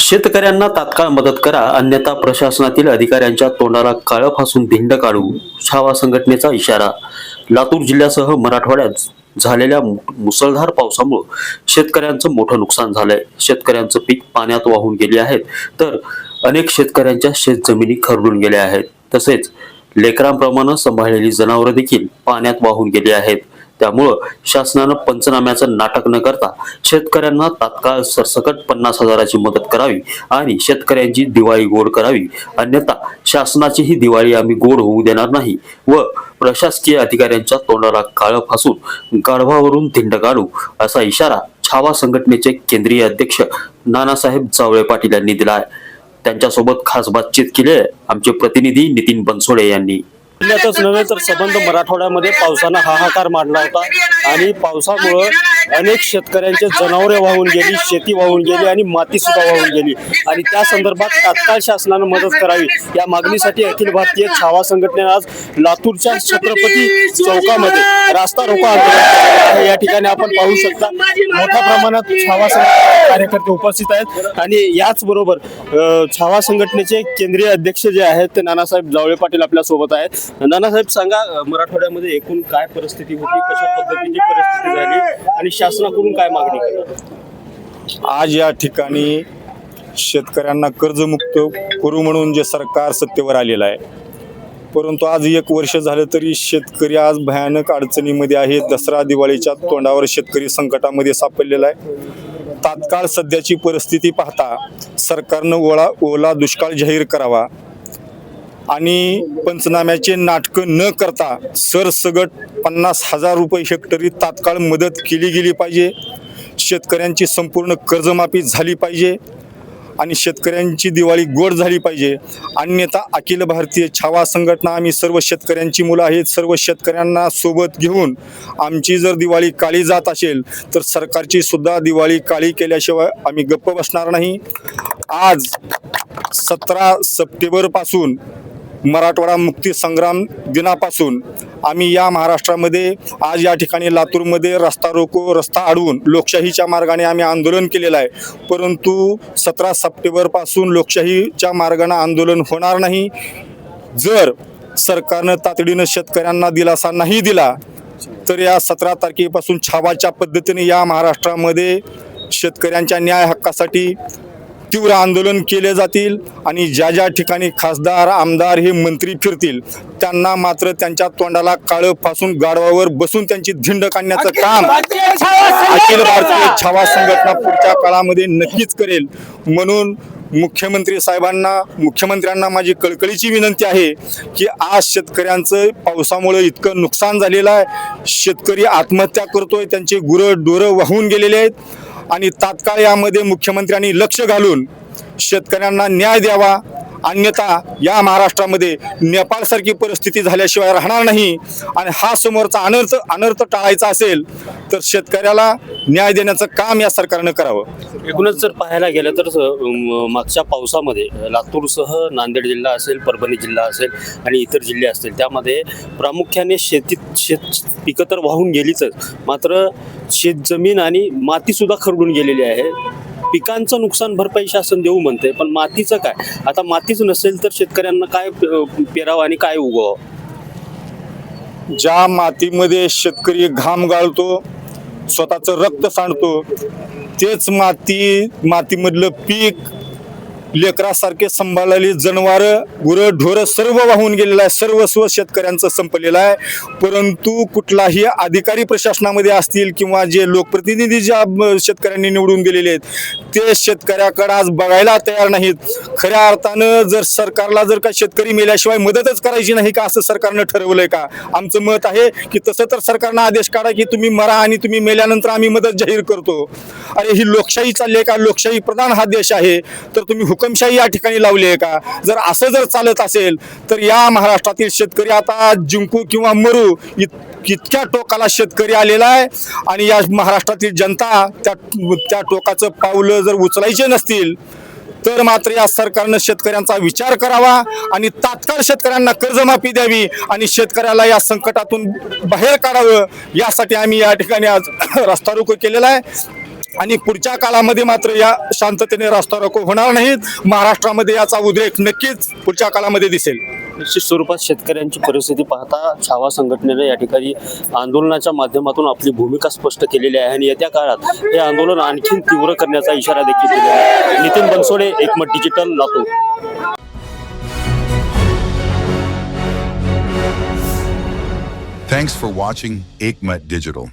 शेतकऱ्यांना तात्काळ मदत करा अन्यथा प्रशासनातील अधिकाऱ्यांच्या तोंडाला काळं फासून धिंड काढू छावा संघटनेचा इशारा. लातूर जिल्ह्यासह मराठवाड्यात झालेल्या मु- मुसळधार पावसामुळे शेतकऱ्यांचं मोठं नुकसान झालंय. शेतकऱ्यांचं पीक पाण्यात वाहून गेले आहेत तर अनेक शेतकऱ्यांच्या शेतजमिनी खरडून गेल्या आहेत. तसेच लेकरांप्रमाणे सांभाळलेली जनावरं देखील पाण्यात वाहून गेली आहेत. त्यामुळं शासनानं पंचनाम्याचं नाटक न करता शेतकऱ्यांना तात्काळ सरसकट पन्नास हजाराची मदत करावी आणि शेतकऱ्यांची दिवाळी गोड करावी. अन्यथा शासनाची ही दिवाळी आम्ही गोड होऊ देणार नाही व प्रशासकीय अधिकाऱ्यांच्या तोंडाला काळं फासून गाढवावरून धिंड काढू असा इशारा छावा संघटनेचे केंद्रीय अध्यक्ष नानासाहेब जावळे पाटील यांनी दिला आहे. त्यांच्यासोबत खास बातचीत केली आहे आमचे प्रतिनिधी नितीन बनसोडे यांनी. जिल्ह्यातच नव्हे तर संबंध मराठवाड्यामध्ये पावसानं हाहाकार मांडला होता. आणि पावसामुळं अनेक शेतकऱ्यांचे जनावरे वाहून गेली शेती वाहून गेली आणि माती सुद्धा वाहून गेली. आणि त्या संदर्भात तात्काळ शासनानं मदत करावी. या मागणीसाठी अखिल भारतीय छावा संघटनेने आज लातूरच्या छत्रपती चौकामध्ये रास्ता रोको आंदोलन या ठिकाणी आपण पाहू शकता मोठ्या प्रमाणात छावा संघटना कार्यकर्ते उपस्थित आहेत. आणि याच बरोबर छावा संघटनेचे केंद्रीय अध्यक्ष जे आहेत ते नानासाहेब जावळे पाटील आपल्यासोबत आहेत. नानासाहेब सांगा मराठवाड्यामध्ये एकूण काय परिस्थिती होती कशा पद्धतीची परिस्थिती झाली आणि शासनाकडून काय मागणी आज या ठिकाणी शेतकऱ्यांना कर्जमुक्त करू म्हणून जे सरकार सत्तेवर आलेलं आहे परंतु आज एक वर्ष झालं तरी शेतकरी आज भयानक अडचणीमध्ये आहे. दसरा दिवाळीच्या तोंडावर शेतकरी संकटामध्ये सापडलेला आहे. तात्काळ सध्याची परिस्थिती पाहता सरकारनं ओळा ओला दुष्काळ जाहीर करावा आणि पंचनाम्याचे नाटकं न करता सरसगट पन्नास हजार रुपये हेक्टरी तात्काळ मदत केली गेली पाहिजे. शेतकऱ्यांची संपूर्ण कर्जमाफी झाली पाहिजे. आणि शेतकऱ्यांची दिवाळी गोड झाली पाहिजे. अन्यथा अखिल भारतीय छावा संघटना आम्ही सर्व शेतकऱ्यांची मुलं आहेत सर्व शेतकऱ्यांना सोबत घेऊन आमची जर दिवाळी काळी जात असेल तर सरकारची सुद्धा दिवाळी काळी केल्याशिवाय आम्ही गप्प बसणार नाही. आज सतरा सप्टेंबरपासून मराठवाडा मुक्ती संग्राम दिनापासून आम्ही या महाराष्ट्रामध्ये आज या ठिकाणी लातूरमध्ये रस्ता रोको रस्ता अडवून लोकशाहीच्या मार्गाने आम्ही आंदोलन केलेलं आहे. परंतु सतरा सप्टेंबरपासून लोकशाहीच्या मार्गाने आंदोलन होणार नाही. जर सरकारनं तातडीनं शेतकऱ्यांना दिलासा नाही दिला तर या सतरा तारखेपासून छावाच्या पद्धतीने या महाराष्ट्रामध्ये शेतकऱ्यांच्या न्याय हक्कासाठी तीव्र आंदोलन केले जातील आणि ज्या ज्या ठिकाणी खासदार आमदार हे मंत्री फिरतील त्यांना मात्र त्यांच्या तोंडाला काळं फासून गाडवावर बसून त्यांची धिंड काढण्याचं काम अखिल भारतीय छावा संघटना पुढच्या काळामध्ये नक्कीच करेल. म्हणून मुख्यमंत्री साहेबांना मुख्यमंत्र्यांना माझी कळकळीची विनंती आहे की आज शेतकऱ्यांचं पावसामुळे इतकं नुकसान झालेलं आहे. शेतकरी आत्महत्या करतोय त्यांचे गुरं डोरं वाहून गेलेले आहेत. आणि तात्काळ यामध्ये मुख्यमंत्र्यांनी लक्ष घालून शेतकऱ्यांना न्याय द्यावा. अन्यथा या महाराष्ट्रामध्ये नेपाळसारखी परिस्थिती झाल्याशिवाय राहणार नाही. आणि हा समोरचा अनर्थ अनर्थ टाळायचा असेल तर शेतकऱ्याला न्याय देण्याचं काम या सरकारनं करावं. एकूणच जर पाहायला गेलं तर मागच्या पावसामध्ये लातूरसह नांदेड जिल्हा असेल परभणी जिल्हा असेल आणि इतर जिल्हे असतील त्यामध्ये प्रामुख्याने शेतीत शेत पिकं तर वाहून गेलीच. मात्र शेतजमीन आणि मातीसुद्धा खरडून गेलेली आहे. पिकांचं नुकसान भरपाई शासन देऊ म्हणते पण मातीचं काय? आता मातीच नसेल तर शेतकऱ्यांना काय पेरावं आणि काय उगवावं? ज्या मातीमध्ये शेतकरी घाम गाळतो स्वतःचं रक्त सांडतो तेच माती मातीमधलं पीक लेकरासारखे सांभाळलेली जनावरं गुरं ढोरं सर्व वाहून गेलेलं आहे. सर्वस्व शेतकऱ्यांचं संपलेलं आहे. परंतु कुठलाही अधिकारी प्रशासनामध्ये असतील किंवा जे लोकप्रतिनिधी ज्या शेतकऱ्यांनी निवडून दिलेले आहेत ते शेतकऱ्याकडे आज बघायला तयार नाहीत. खऱ्या अर्थानं जर सरकारला जर का शेतकरी मेल्याशिवाय मदतच करायची नाही का असं सरकारनं ठरवलंय का? आमचं मत आहे की तसं तर सरकारनं आदेश काढा की तुम्ही मरा आणि तुम्ही मेल्यानंतर आम्ही मदत जाहीर करतो. अरे ही लोकशाही चालली आहे का? लोकशाही प्रधान हा देश आहे. तर तुम्ही हुकमशाही या ठिकाणी लावली आहे का? जर असं जर चालत असेल तर या महाराष्ट्रातील शेतकरी आता जिंकू किंवा मरू इत इतक्या टोकाला शेतकरी आलेला आहे. आणि या महाराष्ट्रातील जनता त्या त्या टोकाचं पावलं जर उचलायचे नसतील तर मात्र या सरकारनं शेतकऱ्यांचा विचार करावा आणि तात्काळ शेतकऱ्यांना कर्जमाफी द्यावी आणि शेतकऱ्याला या संकटातून बाहेर काढावं. यासाठी आम्ही या ठिकाणी आज रस्ता रोको केलेला आहे. आणि पुढच्या काळामध्ये मात्र या शांततेने रास्ता रोको होणार नाहीत. महाराष्ट्रामध्ये याचा उद्रेक नक्कीच पुढच्या काळामध्ये दिसेल. निश्चित स्वरूपात शेतकऱ्यांची परिस्थिती पाहता छावा संघटनेने या ठिकाणी आंदोलनाच्या माध्यमातून आपली भूमिका स्पष्ट केलेली आहे आणि येत्या काळात हे आंदोलन आणखीन तीव्र करण्याचा इशारा देखील दिलेला आहे. Nitin Bansode Ekmat digital Latur. Thanks for watching Aikmat Digital.